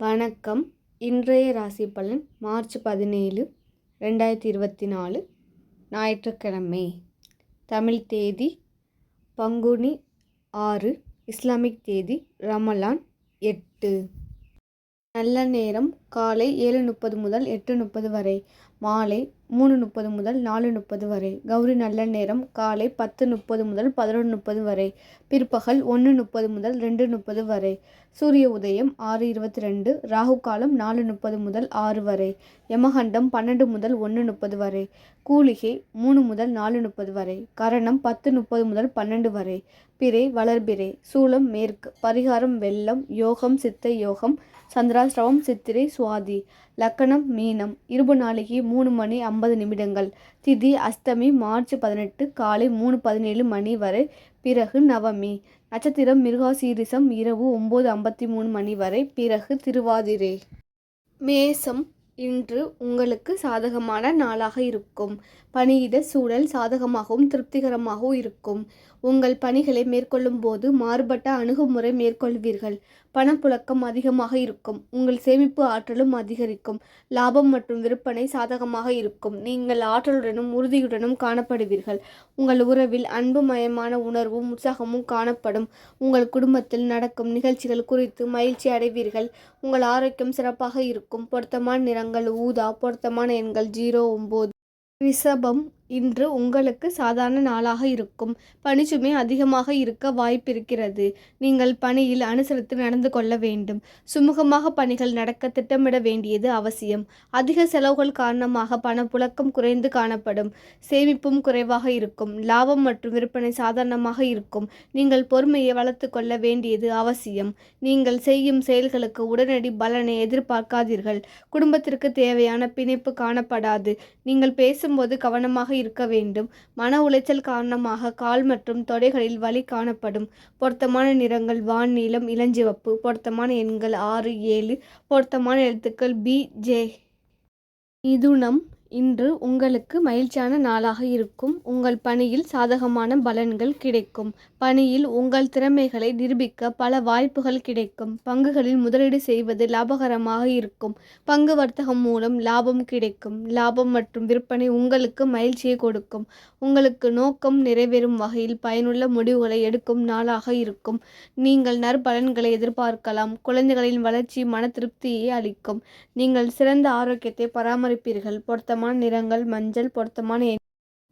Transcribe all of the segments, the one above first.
வணக்கம். இன்றைய ராசி பலன் மார்ச் பதினேழு ரெண்டாயிரத்தி இருபத்தி நாலு ஞாயிற்றுக்கிழமை. தமிழ் தேதி பங்குனி ஆறு இஸ்லாமிக் தேதி ரமலான் எட்டு. நல்ல நேரம் காலை ஏழு முப்பது முதல் எட்டு முப்பது வரை மாலை மூணு முப்பது முதல் நாலு முப்பது வரை கௌரி நல்ல நேரம் காலை பத்து முப்பது முதல் பதினொன்று முப்பது வரை பிற்பகல் ஒன்று முப்பது முதல் ரெண்டு முப்பது வரை சூரிய உதயம் ஆறு இருபத்தி ரெண்டு ராகு காலம் நாலு முப்பது முதல் ஆறு வரை யமகண்டம் பன்னெண்டு முதல் ஒன்று முப்பது வரை கூலிகை மூணு முதல் நாலு முப்பது வரை கரணம் பத்து முப்பது முதல் பன்னெண்டு வரை பிறை வளர்பிறை சூளம் மேற்கு பரிகாரம் வெள்ளம் யோகம் சித்த யோகம் சந்திராசிரவம் சித்திரை சுவாதி லக்கணம் மீனம். இருபது நாளைக்கு மூணு மணி ஐம்பது நிமிடங்கள். திதி அஷ்டமி மார்ச் பதினெட்டு காலை மூணு பதினேழு மணி வரை பிறகு நவமி. நட்சத்திரம் மிருகாசீரிசம் இரவு ஒம்பது ஐம்பத்தி மூணு மணி வரை பிறகு திருவாதிரை. மேசம் இன்று உங்களுக்கு சாதகமான நாளாக இருக்கும். பணியிட சூழல் சாதகமாகவும் திருப்திகரமாகவும் இருக்கும். உங்கள் பணிகளை மேற்கொள்ளும் போது மாறுபட்ட அணுகுமுறை மேற்கொள்வீர்கள். பணப்புழக்கம் அதிகமாக இருக்கும். உங்கள் சேமிப்பு ஆற்றலும் அதிகரிக்கும். லாபம் மற்றும் விற்பனை சாதகமாக இருக்கும். நீங்கள் ஆற்றலுடனும் உறுதியுடனும் காணப்படுவீர்கள். உங்கள் உறவில் அன்புமயமான உணர்வும் உற்சாகமும் காணப்படும். உங்கள் குடும்பத்தில் நடக்கும் நிகழ்ச்சிகள் குறித்து மகிழ்ச்சி அடைவீர்கள். உங்கள் ஆரோக்கியம் சிறப்பாக இருக்கும். பொருத்தமான நிறங்கள் ஊதா பொருத்தமான எண்கள் ஜீரோ ஒம்பது. ரிஷபம் இன்று உங்களுக்கு சாதாரண நாளாக இருக்கும். பணிச்சுமை அதிகமாக இருக்க வாய்ப்பிருக்கிறது. நீங்கள் பணியில் அனுசரித்து நடந்து கொள்ள வேண்டும். சுமூகமாக பணிகள் நடக்க திட்டமிட வேண்டியது அவசியம். அதிக செலவுகள் காரணமாக பணப்புழக்கம் குறைந்து காணப்படும். சேமிப்பும் குறைவாக இருக்கும். லாபம் மற்றும் விற்பனை சாதாரணமாக இருக்கும். நீங்கள் பொறுமையை வளர்த்து கொள்ள வேண்டியது அவசியம். நீங்கள் செய்யும் செயல்களுக்கு உடனடி பலனை எதிர்பார்க்காதீர்கள். குடும்பத்திற்கு தேவையான பிணைப்பு காணப்படாது. நீங்கள் பேசும்போது கவனமாக இருக்க வேண்டும். மன உளைச்சல் காரணமாக கால் மற்றும் தொடைகளில் வலி காணப்படும். பொருத்தமான நிறங்கள் வான் நீளம் இளஞ்சிவப்பு. பொருத்தமான எண்கள் ஆறு ஏழு. பொருத்தமான எழுத்துக்கள் பி ஜே. மிதுனம் இன்று உங்களுக்கு மகிழ்ச்சியான நாளாக இருக்கும். உங்கள் பணியில் சாதகமான பலன்கள் கிடைக்கும். பணியில் உங்கள் திறமைகளை நிரூபிக்க பல வாய்ப்புகள் கிடைக்கும். பங்குகளில் முதலீடு செய்வது லாபகரமாக இருக்கும். பங்கு வர்த்தகம் மூலம் லாபம் கிடைக்கும். லாபம் மற்றும் விற்பனை உங்களுக்கு மகிழ்ச்சியை கொடுக்கும். உங்களுக்கு நோக்கம் நிறைவேறும் வகையில் பயனுள்ள முடிவுகளை எடுக்கும் நாளாக இருக்கும். நீங்கள் நற்பலன்களை எதிர்பார்க்கலாம். குழந்தைகளின் வளர்ச்சி மன திருப்தியை அளிக்கும். நீங்கள் சிறந்த ஆரோக்கியத்தை பராமரிப்பீர்கள். பொருத்தமான நிறங்கள் மஞ்சள் பொருத்தமான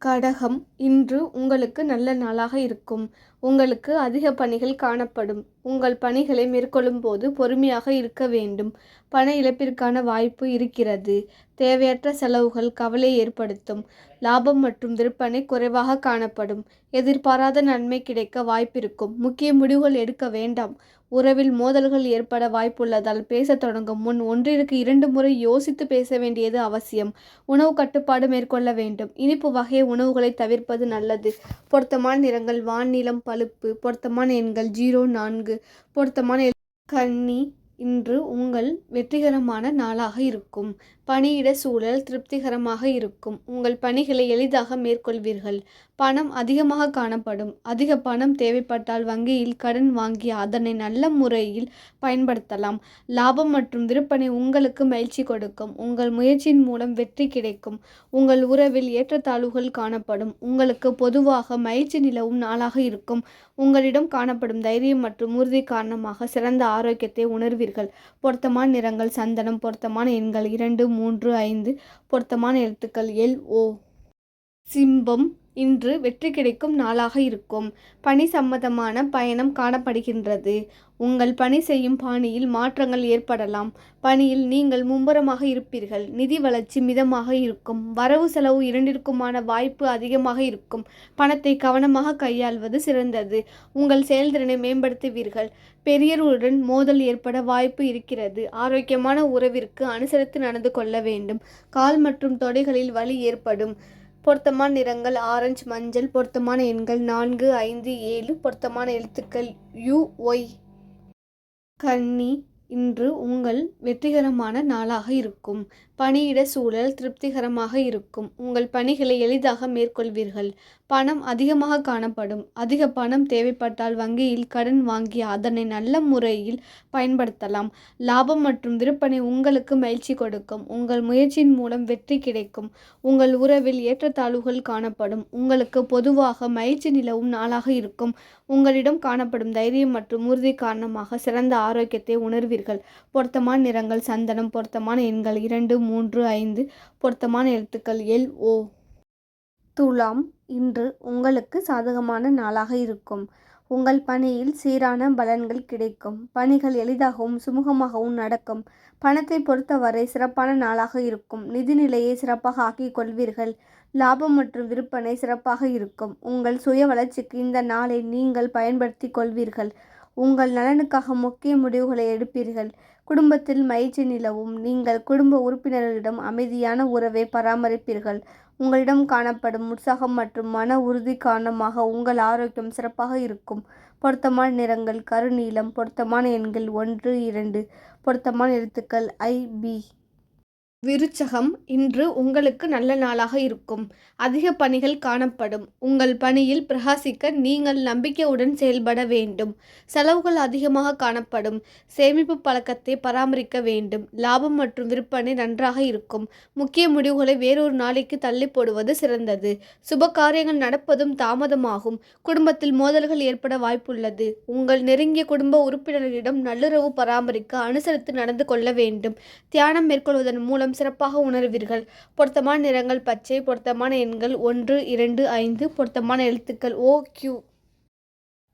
கடகம் இன்று உங்களுக்கு நல்ல நாளாக இருக்கும். உங்களுக்கு அதிக பணிகள் காணப்படும். உங்கள் பணிகளை மேற்கொள்ளும் போது பொறுமையாக இருக்க வேண்டும். பண இழப்பிற்கான வாய்ப்பு இருக்கிறது. தேவையற்ற செலவுகள் கவலை ஏற்படுத்தும். லாபம் மற்றும் விற்பனை குறைவாக காணப்படும். எதிர்பாராத நன்மை கிடைக்க வாய்ப்பிருக்கும். முக்கிய முடிவுகள் எடுக்க வேண்டாம். உறவில் மோதல்கள் ஏற்பட வாய்ப்புள்ளதால் பேசத் தொடங்கும் முன் ஒன்றிற்கு இரண்டு முறை யோசித்து பேச வேண்டியது அவசியம். உணவு கட்டுப்பாடு மேற்கொள்ள வேண்டும். இனிப்பு வகை உணவுகளை தவிர்ப்பது நல்லது. பொருத்தமான நிறங்கள் வான்நிலம் பழுப்பு. பொருத்தமான எண்கள் ஜீரோ நான்கு. பொருத்தமான கன்னி இன்று உங்கள் வெற்றிகரமான நாளாக இருக்கும். பணியிட சூழல் திருப்திகரமாக இருக்கும். உங்கள் பணிகளை எளிதாக மேற்கொள்வீர்கள். பணம் அதிகமாக காணப்படும். அதிக பணம் தேவைப்பட்டால் வங்கியில் கடன் வாங்கி அதனை நல்ல முறையில் பயன்படுத்தலாம். லாபம் மற்றும் விற்பனை உங்களுக்கு மகிழ்ச்சி கொடுக்கும். உங்கள் முயற்சியின் மூலம் வெற்றி கிடைக்கும். உங்கள் உறவில் ஏற்றத்தாழ்வுகள் காணப்படும். உங்களுக்கு பொதுவாக மகிழ்ச்சி நிலவும் நாளாக இருக்கும். உங்களிடம் காணப்படும் தைரியம் மற்றும் உறுதி காரணமாக சிறந்த ஆரோக்கியத்தை உணர்வீர்கள். பொருத்தமான நிறங்கள் சந்தனம் பொருத்தமான எண்கள் இரண்டு மூன்று ஐந்து பொருத்தமான எழுத்துக்கள் எல் ஓ. சிம்பம் இன்று வெற்றி கிடைக்கும் நாளாக இருக்கும். பணி சம்பந்தமான பயணம் காணப்படுகின்றது. உங்கள் பணி செய்யும் பாணியில் மாற்றங்கள் ஏற்படலாம். பணியில் நீங்கள் மும்முரமாக இருப்பீர்கள். நிதி வளர்ச்சி மிதமாக இருக்கும். வரவு செலவு இரண்டிற்குமான வாய்ப்பு அதிகமாக இருக்கும். பணத்தை கவனமாக கையாள்வது சிறந்தது. உங்கள் செயல்திறனை மேம்படுத்துவீர்கள். பெரியவர்களுடன் மோதல் ஏற்பட வாய்ப்பு இருக்கிறது. ஆரோக்கியமான உறவிற்கு அனுசரித்து நடந்து கொள்ள வேண்டும். கால் மற்றும் தொடைகளில் வலி ஏற்படும். பொருத்தமான நிறங்கள் ஆரஞ்சு மஞ்சள். பொருத்தமான எண்கள் நான்கு ஐந்து ஏழு. பொருத்தமான எழுத்துக்கள் யு ஒய். கன்னி இன்று உங்கள் வெற்றிகரமான நாளாக இருக்கும். பணியிட சூழல் திருப்திகரமாக இருக்கும். உங்கள் பணிகளை எளிதாக மேற்கொள்வீர்கள். பணம் அதிகமாக காணப்படும். அதிக பணம் தேவைப்பட்டால் வங்கியில் கடன் வாங்கி அதனை நல்ல முறையில் பயன்படுத்தலாம். லாபம் மற்றும் விற்பனை உங்களுக்கு மகிழ்ச்சி கொடுக்கும். உங்கள் முயற்சியின் மூலம் வெற்றி கிடைக்கும். உங்கள் உறவில் ஏற்றத்தாழ்வுகள் காணப்படும். உங்களுக்கு பொதுவாக மகிழ்ச்சி நிலவும் நாளாக இருக்கும். உங்களிடம் காணப்படும் தைரியம் மற்றும் உறுதி காரணமாக சிறந்த ஆரோக்கியத்தை உணர்வீர்கள். பொருத்தமான நிறங்கள் சந்தனம் பொருத்தமான எண்கள் இரண்டு மூன்று ஐந்து பொருத்தமான எழுத்துக்கள். எல். ஓ. துலாம் இன்று உங்களுக்கு சாதகமான நாளாக இருக்கும். உங்கள் பணியில் சீரான பலன்கள் கிடைக்கும். பணிகள் எளிதாகவும் சுமூகமாகவும் நடக்கும். பணத்தை பொறுத்தவரை சிறப்பான நாளாக இருக்கும். நிதிநிலையை சிறப்பாக ஆக்கிக் கொள்வீர்கள். லாபம் மற்றும் விற்பனை சிறப்பாக இருக்கும். உங்கள் சுய வளர்ச்சிக்கு இந்த நாளை நீங்கள் பயன்படுத்தி கொள்வீர்கள். உங்கள் நலனுக்காக முக்கிய முடிவுகளை எடுப்பீர்கள். குடும்பத்தில் மகிழ்ச்சி நிலவும். நீங்கள் குடும்ப உறுப்பினர்களிடம் அமைதியான உறவை பராமரிப்பீர்கள். உங்களிடம் காணப்படும் உற்சாகம் மற்றும் மன உறுதி காரணமாக உங்கள் ஆரோக்கியம் சிறப்பாக இருக்கும். பொருத்தமான நிறங்கள் கருநீளம் பொருத்தமான எண்கள் ஒன்று இரண்டு. பொருத்தமான எழுத்துக்கள் ஐ பி. விருச்சகம் இன்று உங்களுக்கு நல்ல நாளாக இருக்கும். அதிக பணிகள் காணப்படும். உங்கள் பணியில் பிரகாசிக்க நீங்கள் நம்பிக்கையுடன் செயல்பட வேண்டும். செலவுகள் அதிகமாக காணப்படும். சேமிப்பு பழக்கத்தை பராமரிக்க வேண்டும். லாபம் மற்றும் விற்பனை நன்றாக இருக்கும். முக்கிய முடிவுகளை வேறொரு நாளைக்கு தள்ளி போடுவது சிறந்தது. சுப காரியங்கள் நடப்பதும் தாமதமாகும். குடும்பத்தில் மோதல்கள் ஏற்பட வாய்ப்புள்ளது. உங்கள் நெருங்கிய குடும்ப உறுப்பினர்களிடம் நல்லுறவு பராமரிக்க அனுசரித்து நடந்து கொள்ள வேண்டும். தியானம் மேற்கொள்வதன் மூலம் மூலம் சிறப்பாக உணர்வீர்கள். பொருத்தமான நிறங்கள் பச்சை பொருத்தமான எண்கள் ஒன்று இரண்டு ஐந்து பொருத்தமான எழுத்துக்கள் ஓ கியூ.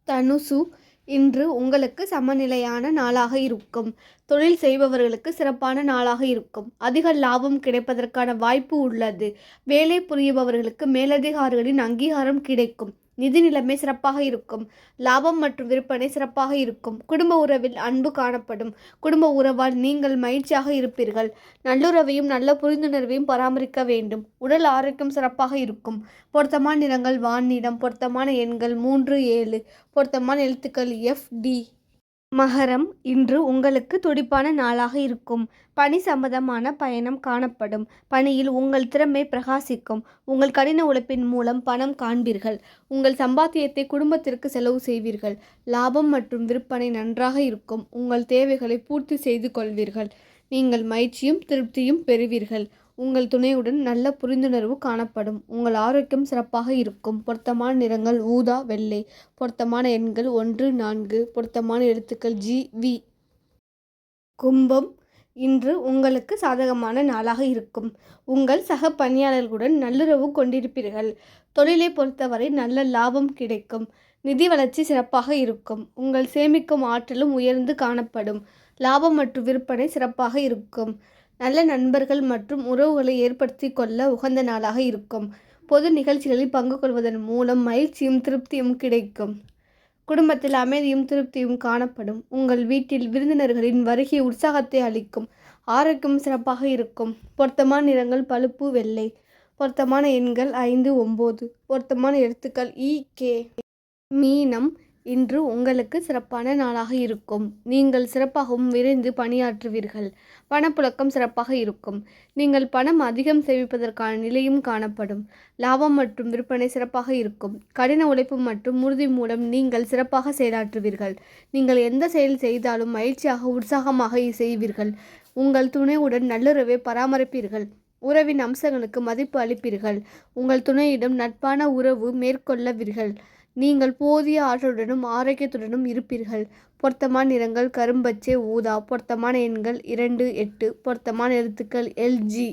தனுசு இன்று உங்களுக்கு சமநிலையான நாளாக இருக்கும். தொழில் செய்பவர்களுக்கு சிறப்பான நாளாக இருக்கும். அதிக லாபம் கிடைப்பதற்கான வாய்ப்பு உள்ளது. வேலை புரியுபவர்களுக்கு மேலதிகாரிகளின் அங்கீகாரம் கிடைக்கும். நிதி நிலைமை சிறப்பாக இருக்கும். லாபம் மற்றும் விற்பனை சிறப்பாக இருக்கும். குடும்ப உறவில் அன்பு காணப்படும். குடும்ப உறவால் நீங்கள் மகிழ்ச்சியாக இருப்பீர்கள். நல்லுறவையும் நல்ல புரிந்துணர்வையும் பராமரிக்க வேண்டும். உடல் ஆரோக்கியம் சிறப்பாக இருக்கும். பொருத்தமான நிறங்கள் வானிடம் பொருத்தமான எண்கள் மூன்று ஏழு. பொருத்தமான எழுத்துக்கள் எஃப் டி மகரம் இன்று உங்களுக்கு துடிப்பான நாளாக இருக்கும். பணி சம்பந்தமான பயணம் காணப்படும். பணியில் உங்கள் திறமை பிரகாசிக்கும். உங்கள் கடின உழைப்பின் மூலம் பணம் காண்பீர்கள். உங்கள் சம்பாத்தியத்தை குடும்பத்திற்கு செலவு செய்வீர்கள். லாபம் மற்றும் விற்பனை நன்றாக இருக்கும். உங்கள் தேவைகளை பூர்த்தி செய்து கொள்வீர்கள். நீங்கள் மகிழ்ச்சியும் திருப்தியும் பெறுவீர்கள். உங்கள் துணையுடன் நல்ல புரிந்துணர்வு காணப்படும். உங்கள் ஆரோக்கியம் சிறப்பாக இருக்கும். பொருத்தமான நிறங்கள் ஊதா வெள்ளை. பொருத்தமான எண்கள் ஒன்று நான்கு. பொருத்தமான எழுத்துக்கள் ஜி வி. கும்பம் இன்று உங்களுக்கு சாதகமான நாளாக இருக்கும். உங்கள் சக பணியாளர்களுடன் நல்லுறவு கொண்டிருப்பீர்கள். தொழிலை பொறுத்தவரை நல்ல லாபம் கிடைக்கும். நிதி வளர்ச்சி சிறப்பாக இருக்கும். உங்கள் சேமிக்கும் ஆற்றலும் உயர்ந்து காணப்படும். லாபம் மற்றும் விற்பனை சிறப்பாக இருக்கும். நல்ல நண்பர்கள் மற்றும் உறவுகளை ஏற்படுத்தி கொள்ள உகந்த நாளாக இருக்கும். பொது நிகழ்ச்சிகளில் பங்கு கொள்வதன் மூலம் மகிழ்ச்சியும் திருப்தியும் கிடைக்கும். குடும்பத்தில் அமைதியும் திருப்தியும் காணப்படும். உங்கள் வீட்டில் விருந்தினர்களின் வருகை உற்சாகத்தை அளிக்கும். ஆரோக்கியம் சிறப்பாக இருக்கும். பொருத்தமான நிறங்கள் பழுப்பு வெள்ளை. பொருத்தமான எண்கள் ஐந்து ஒம்பது. பொருத்தமான எழுத்துக்கள் இ கே. மீனம். இன்று உங்களுக்கு சிறப்பான நாளாக இருக்கும். நீங்கள் சிறப்பாகவும் விரைந்து பணியாற்றுவீர்கள். பணப்புழக்கம் சிறப்பாக இருக்கும். நீங்கள் பணம் அதிகம் சேமிப்பதற்கான நிலையும் காணப்படும். லாபம் மற்றும் விற்பனை சிறப்பாக இருக்கும். கடின உழைப்பு மற்றும் உறுதி மூலம் நீங்கள் சிறப்பாக செயலாற்றுவீர்கள். நீங்கள் எந்த செயல் செய்தாலும் மகிழ்ச்சியாக உற்சாகமாக செய்வீர்கள். உங்கள் துணையுடன் நல்லுறவை பராமரிப்பீர்கள். உறவின் அம்சங்களுக்கு மதிப்பு அளிப்பீர்கள். உங்கள் துணையிடம் நட்பான உறவு மேற்கொள்ளவீர்கள். நீங்கள் போதிய ஆற்றலுடனும் ஆரோக்கியத்துடனும் இருப்பீர்கள். பொருத்தமான நிறங்கள் கரும்பச்சை ஊதா பொருத்தமான எண்கள் இரண்டு எட்டு பொருத்தமான எழுத்துக்கள் எல்ஜி